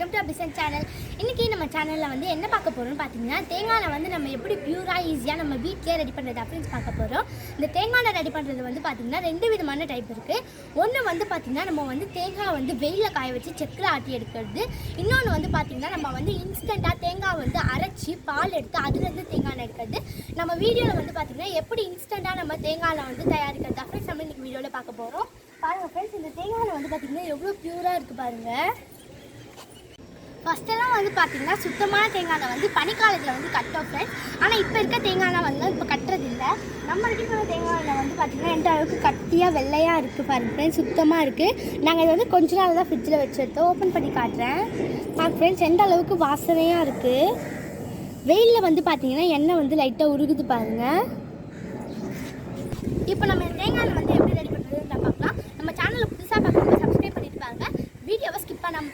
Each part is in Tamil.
கம்ப்யூட்ஸன் சேனல் இன்றைக்கி நம்ம சேனலில் வந்து என்ன பார்க்க போகிறோம்னு பார்த்தீங்கன்னா தேங்காய் வந்து நம்ம எப்படி பியூராக ஈஸியாக நம்ம வீட்டிலே ரெடி பண்ணுறது அப்படின்னு பார்க்க போகிறோம் இந்த தேங்காய் எண்ணெய் ரெடி பண்ணுறது வந்து பார்த்திங்கன்னா ரெண்டு விதமான டைப் இருக்குது ஒன்று வந்து பார்த்திங்கன்னா நம்ம வந்து தேங்காய் வந்து வெயிலில் காய வச்சு செக்கில் ஆட்டி எடுக்கிறது. இன்னொன்று வந்து பார்த்திங்கன்னா நம்ம வந்து இன்ஸ்டண்ட்டாக தேங்காய் வந்து அரைச்சி பால் எடுத்து அதுலேருந்து தேங்காய் எண்ணெய் எடுக்கிறது. நம்ம வீடியோவில் வந்து பார்த்திங்கன்னா எப்படி இன்ஸ்டண்ட்டாக நம்ம தேங்காயில் வந்து தயாரிக்கிறது அப்படின்னு நம்ம இன்றைக்கி வீடியோவில் பார்க்க போகிறோம் பாருங்கள் ஃப்ரெண்ட்ஸ் இந்த தேங்காயில் வந்து பார்த்திங்கன்னா எவ்வளோ ப்யூராக இருக்குது பாருங்கள் ஃபஸ்ட்டெல்லாம் வந்து பார்த்தீங்கன்னா சுத்தமான தேங்காய் எண்ணெய் வந்து பனிக்காலத்தில் வந்து கட்டோம் ஃப்ரெண்ட்ஸ் ஆனால் இப்போ இருக்க தேங்காய் எண்ணெய் வந்து இப்போ கட்டுறது இல்லை நம்ம ரெடி தேங்காய் எண்ணெய் வந்து பார்த்தீங்கன்னா எந்த அளவுக்கு கட்டியாக வெள்ளையாக இருக்குது பாருங்க ஃப்ரெண்ட்ஸ் சுத்தமாக இருக்குது நாங்கள் இதை வந்து கொஞ்ச நாள் தான் ஃப்ரிட்ஜில் வச்சுருந்தோம் ஓப்பன் பண்ணி காட்டுறேன். பாருங்க ஃப்ரெண்ட்ஸ் எந்த அளவுக்கு வாசனையாக இருக்குது வெயிலில் வந்து பார்த்தீங்கன்னா எண்ணெய் வந்து லைட்டாக உருகுது பாருங்கள் இப்போ நம்ம தேங்காயில் தேங்காய் வந்து எப்படி ரெடி பண்ணுறதுன்னு பார்க்கலாம். நம்ம சேனலில் புதுசாக பார்க்கும்போது சப்ஸ்கிரைப் பண்ணிட்டு பாருங்க வீடியோவை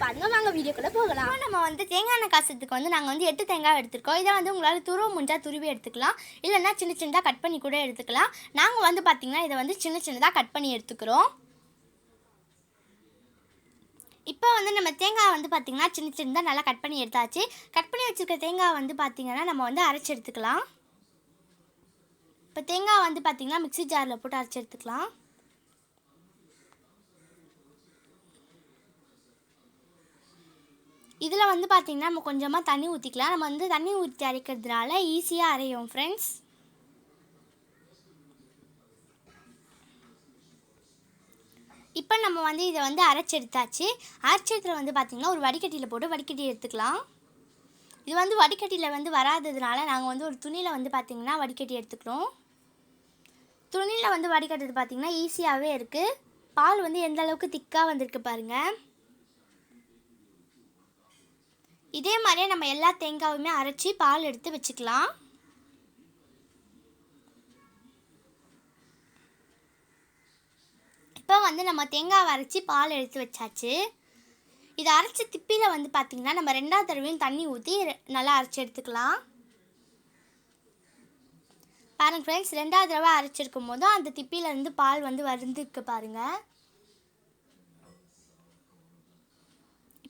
ஸ்கிப் பண்ணாமல் வீடியோ வாங்க வீடியோக்குள்ளே போகலாம். நம்ம வந்து தேங்காய் எண்ணெய் காசத்துக்கு வந்து நாங்கள் வந்து எட்டு தேங்காய் எடுத்துருக்கோம். இதை வந்து உங்களால் துருவ முடிஞ்சால் துருவி எடுத்துக்கலாம். இல்லைன்னா சின்ன சின்னதாக கட் பண்ணி கூட எடுத்துக்கலாம். நாங்கள் வந்து பார்த்திங்கன்னா இதை வந்து சின்ன சின்னதாக கட் பண்ணி எடுத்துக்கிறோம். இப்போ வந்து நம்ம தேங்காய் வந்து பார்த்திங்கன்னா சின்ன சின்னதாக நல்லா கட் பண்ணி எடுத்தாச்சு. கட் பண்ணி வச்சுருக்க தேங்காய் வந்து பார்த்திங்கன்னா நம்ம வந்து அரைச்சி எடுத்துக்கலாம். இப்போ தேங்காய் வந்து பார்த்திங்கன்னா மிக்ஸி ஜாரில் போட்டு அரைச்சி எடுத்துக்கலாம். இதில் வந்து பார்த்திங்கன்னா நம்ம கொஞ்சமாக தண்ணி ஊற்றிக்கலாம் நம்ம வந்து தண்ணி ஊற்றி அரைக்கிறதுனால ஈஸியாக அரையும் ஃப்ரெண்ட்ஸ் இப்போ நம்ம வந்து இதை வந்து அரைச்சி எடுத்தாச்சு வந்து பார்த்திங்கன்னா ஒரு வடிகட்டியில் போட்டு வடிகட்டி எடுத்துக்கலாம். இது வந்து வடிகட்டியில் வந்து வராததுனால நாங்கள் வந்து ஒரு துணியில் வந்து பார்த்திங்கன்னா வடிகட்டி எடுத்துக்கிறோம். துணியில் வந்து வடிகட்டுறது பார்த்திங்கன்னா ஈஸியாகவே இருக்குது பால் வந்து எந்த அளவுக்கு திக்காக வந்திருக்கு பாருங்கள் இதே மாதிரியே நம்ம எல்லா தேங்காயுமே அரைச்சி பால் எடுத்து வச்சுக்கலாம். இப்போ வந்து நம்ம தேங்காவை அரைச்சி பால் எடுத்து வச்சாச்சு. இதை அரைச்சி திப்பியில் வந்து பார்த்திங்கன்னா நம்ம ரெண்டாவது தடவையும் தண்ணி ஊற்றி நல்லா அரைச்சி எடுத்துக்கலாம். பாருங்கள் ஃப்ரெண்ட்ஸ் ரெண்டாவது தடவை அரைச்சிருக்கும் போதும் அந்த திப்பியிலேருந்து பால் வந்து வருந்துருக்கு பாருங்கள்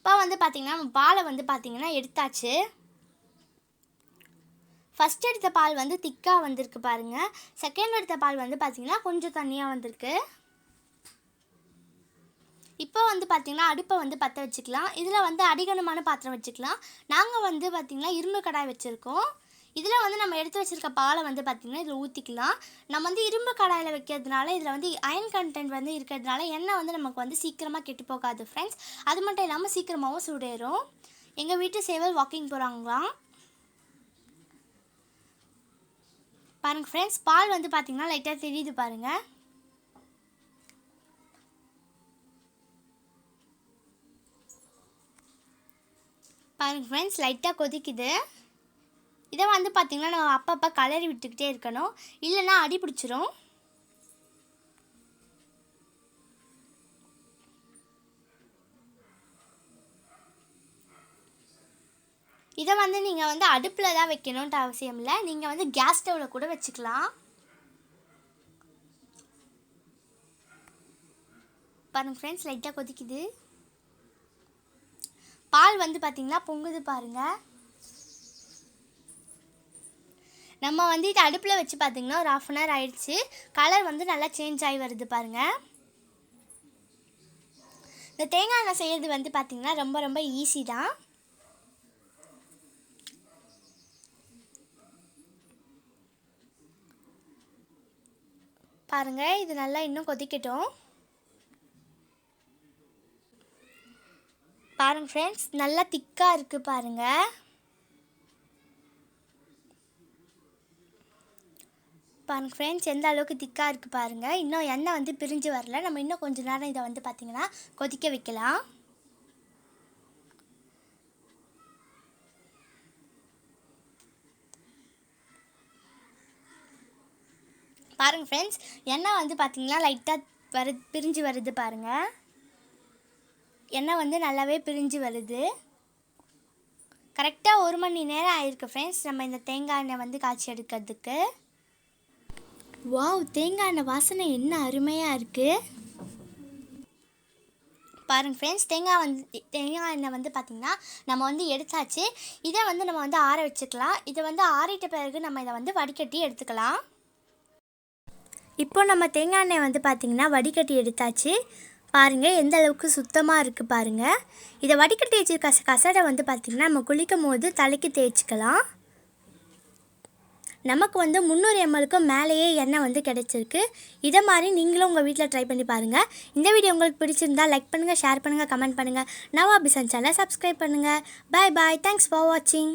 இப்போ வந்து பார்த்திங்கன்னா பாலை வந்து பார்த்திங்கன்னா எடுத்தாச்சு. ஃபஸ்ட் எடுத்த பால் வந்து திக்காக வந்திருக்கு பாருங்கள் செகண்ட் எடுத்த பால் வந்து பார்த்திங்கன்னா கொஞ்சம் தண்ணியாக வந்திருக்கு. இப்போ வந்து பார்த்திங்கன்னா அடுப்பை வந்து பற்ற வச்சுக்கலாம். இதில் வந்து அடிகனமான பாத்திரம் வச்சுக்கலாம். நாங்கள் வந்து பார்த்திங்கன்னா இரும்பு கடாய் வச்சுருக்கோம். இதில் வந்து நம்ம எடுத்து வச்சுருக்க பாலை வந்து பார்த்திங்கன்னா இதில் ஊற்றிக்கலாம். நம்ம வந்து இரும்பு கடாயில் வைக்கிறதுனால இதில் வந்து அயன் கண்டென்ட் வந்து இருக்கிறதுனால எண்ணெய் வந்து நமக்கு வந்து சீக்கிரமாக கெட்டு போகாது ஃப்ரெண்ட்ஸ் அது மட்டும் இல்லாமல் சீக்கிரமாகவும் சூடேறும். எங்கள் வீட்டு சேவல் வாக்கிங் போகிறாங்களாம் பாருங்கள் ஃப்ரெண்ட்ஸ் பால் வந்து பார்த்திங்கன்னா லைட்டாக தெரியுது பாருங்கள் பாருங்கள் ஃப்ரெண்ட்ஸ் லைட்டாக கொதிக்குது. இதை வந்து பார்த்திங்கன்னா நம்ம அப்பப்போ கலரி விட்டுக்கிட்டே இருக்கணும். இல்லைன்னா அடி பிடிச்சிரும். இதை வந்து நீங்கள் வந்து அடுப்பில் தான் வைக்கணுன்ட்டு அவசியம் இல்லை. நீங்கள் வந்து கேஸ் ஸ்டவ்வில் கூட வச்சுக்கலாம். பாருங்கள் ஃப்ரெண்ட்ஸ் லைட்டாக கொதிக்குது. பால் வந்து பார்த்திங்கன்னா பொங்குது பாருங்கள் நம்ம வந்து இது அடுப்பில் வச்சு பார்த்திங்கன்னா ஒரு ஆஃப் அன் ஹவர் ஆயிடுச்சு. கலர் வந்து நல்லா சேஞ்ச் ஆகி வருது பாருங்கள் இந்த தேங்காய் எண்ணெய் செய்கிறது வந்து பார்த்திங்கன்னா ரொம்ப ரொம்ப ஈஸி தான். பாருங்கள் இது நல்லா இன்னும் கொதிக்கட்டும். பாருங்கள் ஃப்ரெண்ட்ஸ் நல்லா திக்காக இருக்குது பாருங்கள் பாருங்க ஃப்ரெண்ட்ஸ் எந்த அளவுக்கு திக்காக இருக்குது பாருங்கள் இன்னும் எண்ணெய் வந்து பிரிஞ்சு வரல. நம்ம இன்னும் கொஞ்சம் நேரம் இதை வந்து பார்த்திங்கன்னா கொதிக்க வைக்கலாம். பாருங்கள் ஃப்ரெண்ட்ஸ் எண்ணெய் வந்து பார்த்திங்கன்னா லைட்டாக வரு பிரிஞ்சு வருது பாருங்கள் எண்ணெய் வந்து நல்லாவே பிரிஞ்சு வருது. கரெக்டாக ஒரு மணி நேரம் ஆயிருக்கு ஃப்ரெண்ட்ஸ் நம்ம இந்த தேங்காய் எண்ணெய் வந்து காய்ச்சி எடுக்கிறதுக்கு. வாவ் தேங்காய் எண்ணெய் வாசனை என்ன அருமையாக இருக்குது பாருங்கள் ஃப்ரெண்ட்ஸ் தேங்காய் வந்து தேங்காய் எண்ணெய் வந்து பார்த்திங்கன்னா நம்ம வந்து எடுத்தாச்சு. இதை வந்து நம்ம வந்து ஆற வச்சுக்கலாம். இதை வந்து ஆறிட்ட பிறகு நம்ம இதை வந்து வடிகட்டி எடுத்துக்கலாம். இப்போ நம்ம தேங்காய் எண்ணெய் வந்து பார்த்திங்கன்னா வடிகட்டி எடுத்தாச்சு. பாருங்கள் எந்த அளவுக்கு சுத்தமாக இருக்குது பாருங்கள் இதை வடிகட்டி வச்சு கச கசடை வந்து பார்த்திங்கன்னா நம்ம குளிக்கும் போது தலைக்கு தேய்ச்சிக்கலாம். நமக்கு வந்து முந்நூறு எம்எலுக்கு மேலேயே எண்ணெய் வந்து கிடைச்சிருக்கு. இதை மாதிரி நீங்களும் உங்கள் வீட்டில் ட்ரை பண்ணி பாருங்கள் இந்த வீடியோ உங்களுக்கு பிடிச்சிருந்தா லைக் பண்ணுங்கள் ஷேர் பண்ணுங்கள் கமெண்ட் பண்ணுங்கள் நவாபிசன் சேனலை சப்ஸ்கிரைப் பண்ணுங்கள் பாய் பாய் தேங்க்ஸ் ஃபார் வாட்சிங்